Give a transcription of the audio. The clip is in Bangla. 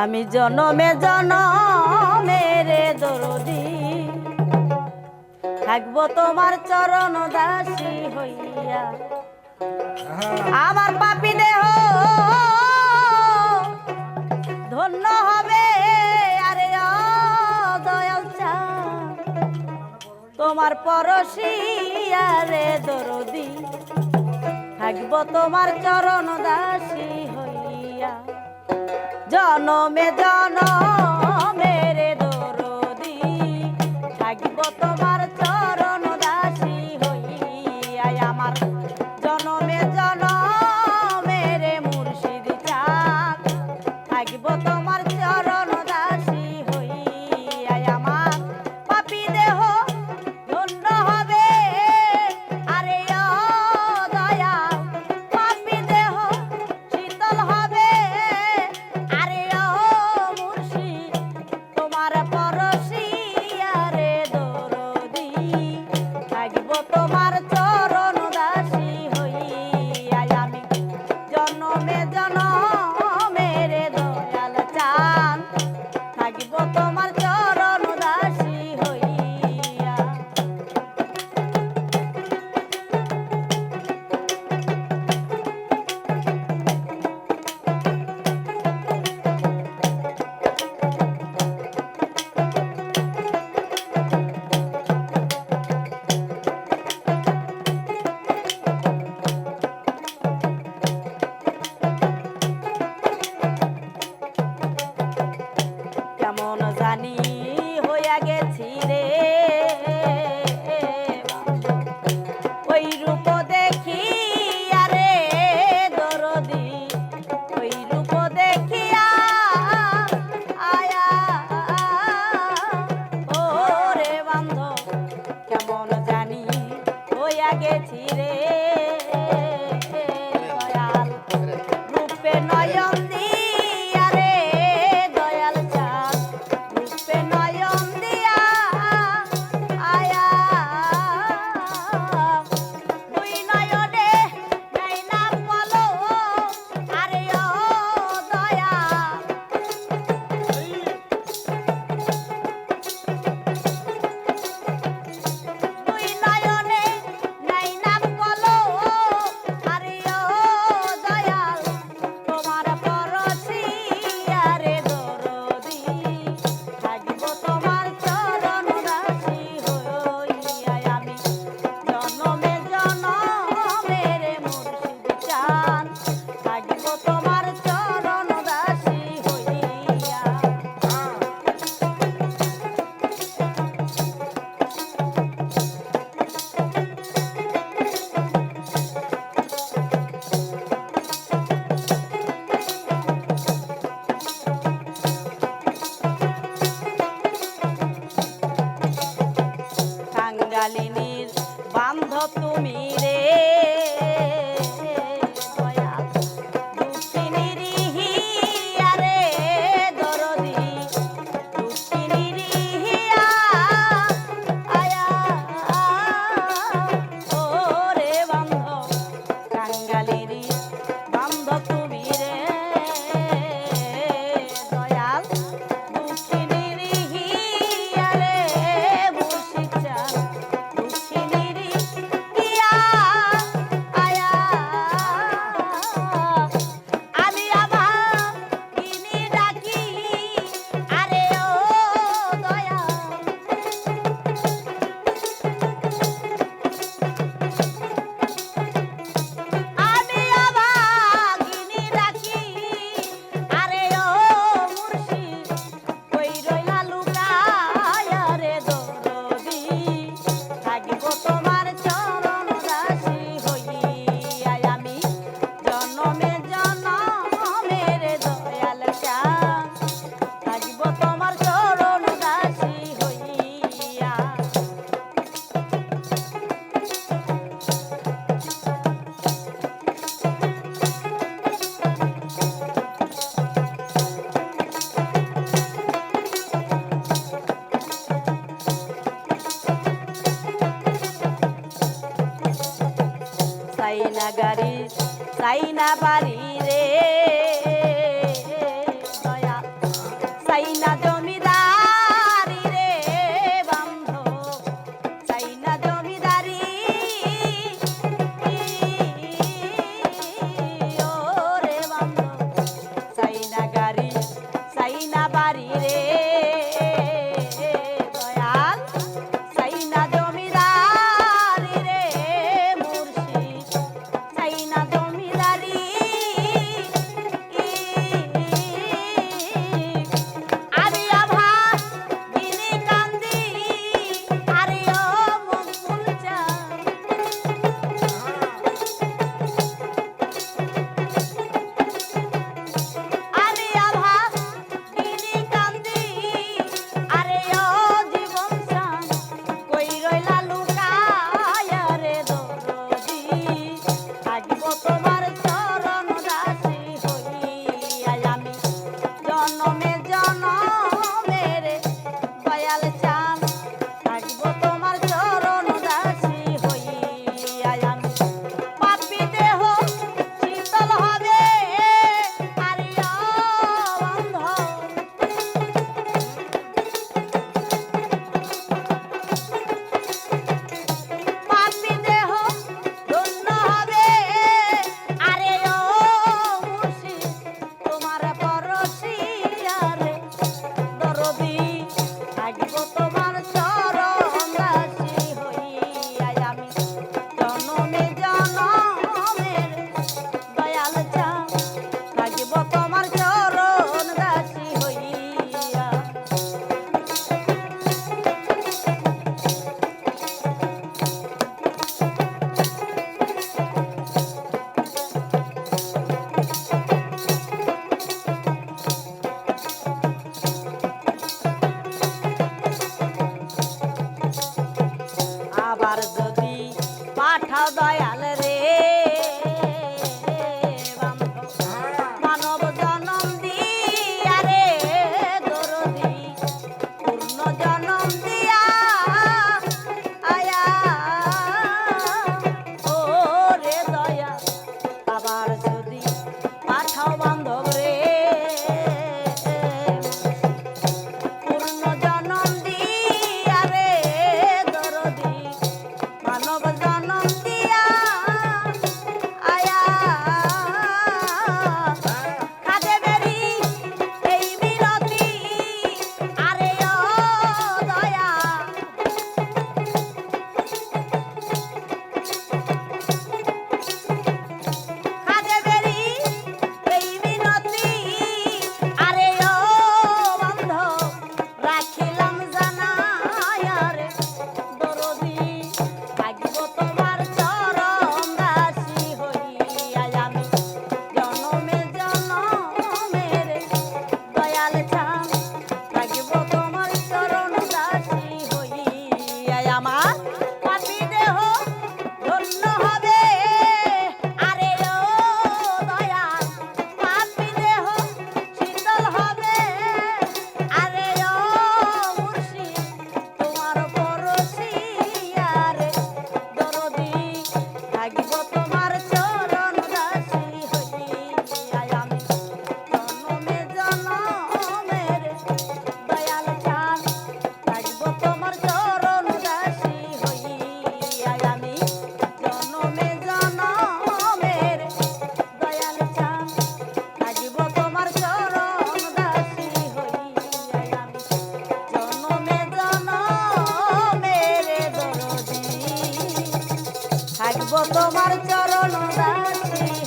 আমি জনমে জনমে রে দরদি। থাকব তোমার চরণ দাসী হইয়া। আমার পাপি দেহ ধন্য হবে, আরে দয়াল চা। তোমার পরশিয়া রে দরদি। থাকব তোমার চরণ দাস জনমে জনম านี Daí na Bahia. তোমার চরণ দাসী